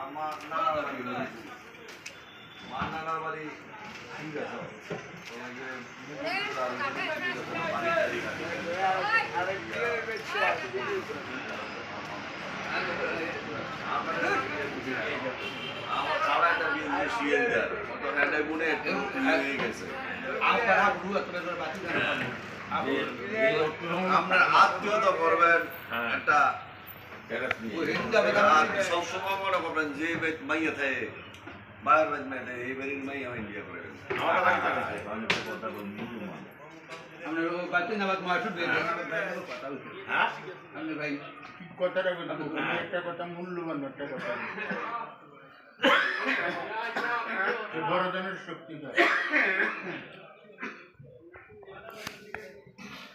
আমার নানার বাড়ি মা নানার বাড়ি ঠিক আছে আত্মীয় তো করবেন একটা সবসময় মনে করবেন যে মাইয়া থাকে বাইরের মাইয়া থাকে এই বাড়ির মাইয়া হয়। বিয়ে করবেন কথাটা বলব একটা কথা মূল্যবান একটা কথা এ বড়জনের শক্তি দেয়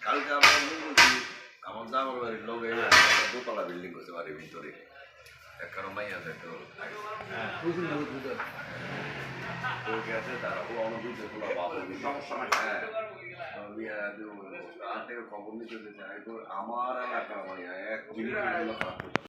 কালকে আমরা মনে আমার জামার বাড়ির লোক এই দোতলা বিল্ডিং করছে বাড়ির ভিতরে। একখানা মাইয়া আছে তো। তো গেছে তারা ও অনুভূতি বাবা সমস্যা নাই। হ্যাঁ। থেকে খবর নিতে দিতে আমার এলাকা ভাইয়া এক